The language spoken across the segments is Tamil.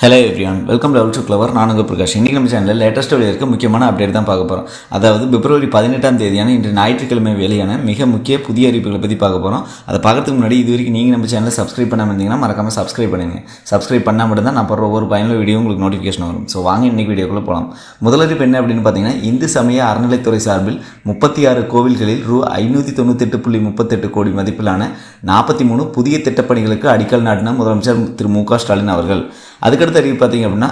Hello everyone welcome level to clever நானுங்க பிரகாஷ். இன்றைக்கி நம்ம சேனலில் லேட்டஸ்ட் வெளியிருக்க முக்கியமான அப்டேட் தான் பார்க்க போகிறோம் அதாவது பிப்ரவரி பதினெட்டாம் தேதியான இன்று ஞாயிற்றுக்கிழமை வெளியான மிக முக்கிய புதிய அறிவிப்புகளை பற்றி பார்க்க போகிறோம் அதை பார்க்கறதுக்கு முன்னாடி இது வரைக்கும் நீங்கள் நம்ம சேனலில் சப்ஸ்கிரைப் பண்ணாமல் இருந்தீங்கன்னா மறக்காமல் சப்ஸ்கிரைப் பண்ணுங்க சப்ஸ்கிரைப் பண்ணால் மட்டும் தான் நான் போகிற ஒவ்வொரு பயனுள்ள வீடியோ உங்களுக்கு நோட்டிஃபிகேஷன் வரும். ஸோ வாங்க இன்றைக்கி வீடியோக்குள்ளே போகலாம் முதலறிப்பு என்ன அப்படின்னு பார்த்தீங்கன்னா இந்து சமய அறநிலைத்துறை சார்பில் முப்பத்தி ஆறு கோவில்களில் ரூ ஐநூற்றி தொண்ணூத்தெட்டு புள்ளி முப்பத்தெட்டு கோடி மதிப்பிலான நாற்பத்தி மூணு புதிய திட்டப்பணிகளுக்கு அடிக்கல் நாட்டின முதலமைச்சர் திரு மு க ஸ்டாலின் அவர்கள். அதுக்கடுத்து அறிவு பார்த்தீங்க அப்படின்னா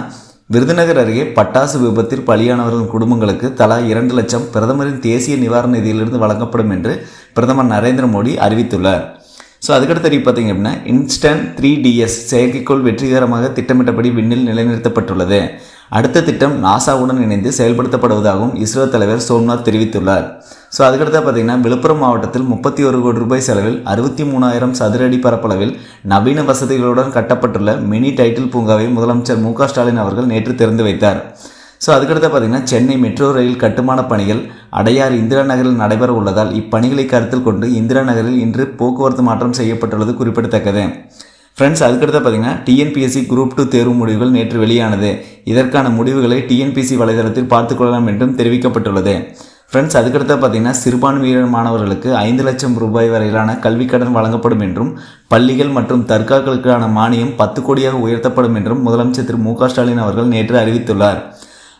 விருதுநகர் அருகே பட்டாசு விபத்தில் பலியானவர்களின் குடும்பங்களுக்கு தலா இரண்டு லட்சம் பிரதமரின் தேசிய நிவாரண நிதியிலிருந்து வழங்கப்படும் என்று பிரதமர் நரேந்திர மோடி அறிவித்துள்ளார். ஸோ அதுக்கடுத்து அறிவு பார்த்தீங்க அப்படின்னா இன்ஸ்டன்ட் த்ரீ டிஎஸ் செயற்கைக்கோள் வெற்றிகரமாக திட்டமிட்டபடி விண்ணில் நிலைநிறுத்தப்பட்டுள்ளது. அடுத்த திட்டம் நாசாவுடன் இணைந்து செயல்படுத்தப்படுவதாகவும் இஸ்ரோ தலைவர் சோம்நாத் தெரிவித்துள்ளார். ஸோ அதுக்கடுத்து பார்த்தீங்கன்னா விழுப்புரம் மாவட்டத்தில் முப்பத்தி ஒரு கோடி ரூபாய் செலவில் அறுபத்தி மூணாயிரம் சதுர அடி பரப்பளவில் நவீன வசதிகளுடன் கட்டப்பட்டுள்ள மினி டைட்டில் பூங்காவை முதலமைச்சர் மு ஸ்டாலின் அவர்கள் நேற்று திறந்து வைத்தார். ஸோ அதுக்கடுத்து பார்த்தீங்கன்னா சென்னை மெட்ரோ ரயில் கட்டுமான பணிகள் அடையார் இந்திரா நகரில் நடைபெற உள்ளதால் இப்பணிகளை கருத்தில் கொண்டு இந்திரா நகரில் இன்று போக்குவரத்து மாற்றம் செய்யப்பட்டுள்ளது குறிப்பிடத்தக்கது. ஃப்ரெண்ட்ஸ் அதுக்கடுத்து பார்த்தீங்கன்னா டிஎன்பிஎஸ்சி குரூப் டூ தேர்வு முடிவுகள் நேற்று வெளியானது. இதற்கான முடிவுகளை டிஎன்பிஎஸ்சி வலைதளத்தில் பார்த்துக்கொள்ளலாம் என்றும் தெரிவிக்கப்பட்டுள்ளது. ஃப்ரெண்ட்ஸ் அதுக்கடுத்து பார்த்தீங்கன்னா சிறுபான்மையினர் மாணவர்களுக்கு ஐந்து லட்சம் ரூபாய் வரையிலான கல்விக் கடன் வழங்கப்படும் என்றும் பள்ளிகள் மற்றும் தற்காக்களுக்கான மானியம் பத்து கோடியாக உயர்த்தப்படும் என்றும் முதலமைச்சர் திரு மு க ஸ்டாலின் அவர்கள் நேற்று அறிவித்துள்ளார்.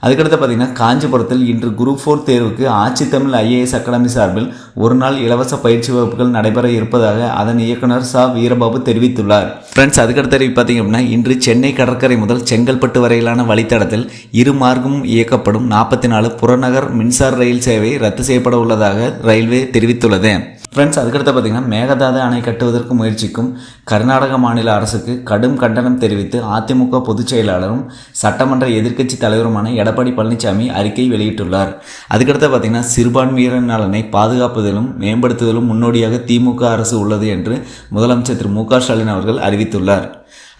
அதுக்கடுத்து பார்த்தீங்கன்னா காஞ்சிபுரத்தில் இன்று குரூப் ஃபோர் தேர்வுக்கு ஆட்சி தமிழ் ஐஏஎஸ் அகாடமி சார்பில் ஒரு நாள் இலவச பயிற்சி வகுப்புகள் நடைபெற இருப்பதாக அதன் இயக்குனர் சா. வீரபாபு தெரிவித்துள்ளார். ஃப்ரெண்ட்ஸ் அதுக்கடுத்து அறிவி பார்த்தீங்க அப்படின்னா இன்று சென்னை கடற்கரை முதல் செங்கல்பட்டு வரையிலான வழித்தடத்தில் இரு மார்க்கமும் இயக்கப்படும் நாற்பத்தி நாலு புறநகர் மின்சார ரயில் சேவை ரத்து செய்யப்பட உள்ளதாக ரயில்வே தெரிவித்துள்ளது. ஃப்ரெண்ட்ஸ் அதுக்கடுத்து பார்த்தீங்கன்னா மேகதாது அணை கட்டுவதற்கு முயற்சிக்கும் கர்நாடக மாநில அரசுக்கு கடும் கண்டனம் தெரிவித்து அதிமுக பொதுச் செயலாளரும் சட்டமன்ற எதிர்க்கட்சி தலைவருமான எடப்பாடி பழனிசாமி அறிக்கை வெளியிட்டுள்ளார். அதுக்கடுத்து பார்த்தீங்கன்னா சிறுபான்மையினர் நலனை பாதுகாப்பதிலும் மேம்படுத்துவதிலும் முன்னோடியாக திமுக அரசு உள்ளது என்று முதலமைச்சர் திரு மு ஸ்டாலின் அவர்கள் அறிவித்துள்ளார்.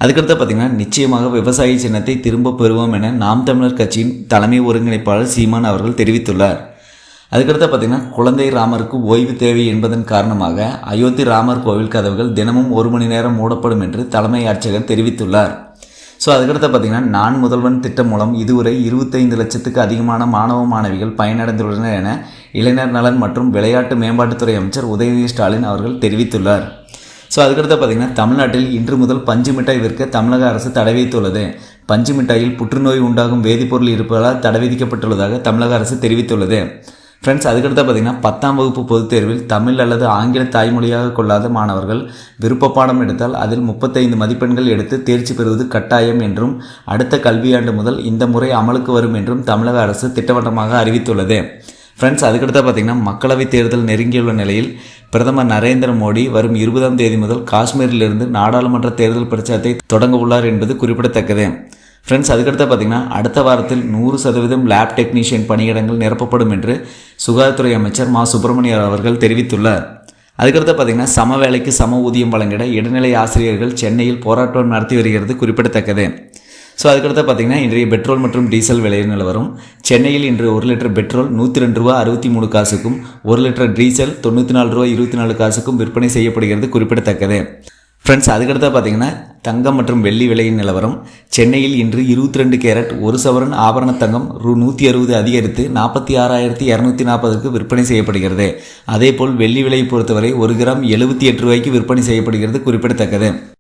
அதுக்கடுத்து பார்த்தீங்கன்னா நிச்சயமாக விவசாய சின்னத்தை திரும்ப பெறுவோம் என நாம் தமிழர் கட்சியின் தலைமை ஒருங்கிணைப்பாளர் சீமான் அவர்கள் தெரிவித்துள்ளார். அதுக்கடுத்து பார்த்தீங்கன்னா குழந்தை ராமருக்கு ஓய்வு தேவை என்பதன் காரணமாக அயோத்தி ராமர் கோவில் கதவுகள் தினமும் ஒரு மணி நேரம் மூடப்படும் என்று தலைமை அர்ச்சகர் தெரிவித்துள்ளார். ஸோ அதுக்கடுத்து பார்த்தீங்கன்னா நான் முதல்வன் திட்டம் மூலம் இதுவரை இருபத்தைந்து லட்சத்துக்கு அதிகமான மாணவ மாணவிகள் பயனடைந்துள்ளனர் என இளைஞர் நலன் மற்றும் விளையாட்டு மேம்பாட்டுத்துறை அமைச்சர் உதயநிதி ஸ்டாலின் அவர்கள் தெரிவித்துள்ளார். ஸோ அதுக்கடுத்து பார்த்தீங்கன்னா தமிழ்நாட்டில் இன்று முதல் பஞ்சு மிட்டாய் விற்க தமிழக அரசு தடை வைத்துள்ளது. பஞ்சு மிட்டாயில் புற்றுநோய் உண்டாகும் வேதிப்பொருள் இருப்பதால் தடை விதிக்கப்பட்டுள்ளதாக தமிழக அரசு தெரிவித்துள்ளது. ஃப்ரெண்ட்ஸ் அதுக்கடுத்து பார்த்தீங்கன்னா பத்தாம் வகுப்பு பொதுத் தேர்வில் தமிழ் அல்லது ஆங்கில தாய்மொழியாக கொள்ளாத மாணவர்கள் விருப்ப பாடம் எடுத்தால் அதில் முப்பத்தைந்து மதிப்பெண்கள் எடுத்து தேர்ச்சி பெறுவது கட்டாயம் என்றும் அடுத்த கல்வியாண்டு முதல் இந்த முறை அமலுக்கு வரும் என்றும் தமிழக அரசு திட்டவட்டமாக அறிவித்துள்ளது. ஃப்ரெண்ட்ஸ் அதுக்கடுத்து பார்த்தீங்கன்னா மக்களவைத் தேர்தல் நெருங்கியுள்ள நிலையில் பிரதமர் நரேந்திர மோடி வரும் இருபதாம் தேதி முதல் காஷ்மீரிலிருந்து நாடாளுமன்ற தேர்தல் பிரச்சாரத்தை தொடங்க உள்ளார் என்பது குறிப்பிடத்தக்கது. ஃப்ரெண்ட்ஸ் அதுக்கடுத்து பார்த்தீங்கன்னா அடுத்த வாரத்தில் நூறு சதவீதம் லேப் டெக்னீஷியன் பணியிடங்கள் நிரப்பப்படும் என்று சுகாதாரத்துறை அமைச்சர் மா. சுப்பிரமணியர் அவர்கள் தெரிவித்துள்ளார். அதுக்கடுத்து பார்த்தீங்கன்னா சம வேலைக்கு சம ஊதியம் வழங்கிட இடைநிலை ஆசிரியர்கள் சென்னையில் போராட்டம் நடத்தி வருகிறது குறிப்பிடத்தக்கது. ஸோ அதுக்கடுத்து பார்த்தீங்கன்னா இன்றைய பெட்ரோல் மற்றும் டீசல் விலை நிலவரம். சென்னையில் இன்று ஒரு லிட்டர் பெட்ரோல் நூற்றி ரெண்டு ரூபா அறுபத்தி மூணு காசுக்கும் ஒரு லிட்டர் டீசல் தொண்ணூற்றி நாலு ரூபா இருபத்தி நாலு காசுக்கும் விற்பனை செய்யப்படுகிறது குறிப்பிடத்தக்கது. ஃப்ரெண்ட்ஸ் அதுக்கடுத்து பார்த்தீங்கன்னா தங்கம் மற்றும் வெள்ளி விலையின் நிலவரம். சென்னையில் இன்று இருபத்தி ரெண்டு கேரட் ஒரு சவரன் ஆபரண தங்கம் ரூ. நூற்றி அறுபது அதிகரித்து நாற்பத்தி ஆறாயிரத்தி இரநூத்தி நாற்பதுக்கு விற்பனை செய்யப்படுகிறது. அதேபோல் வெள்ளி விலையை பொறுத்தவரை ஒரு கிராம் எழுபத்தி எட்டு ரூபாய்க்கு விற்பனை செய்யப்படுகிறது குறிப்பிடத்தக்கது.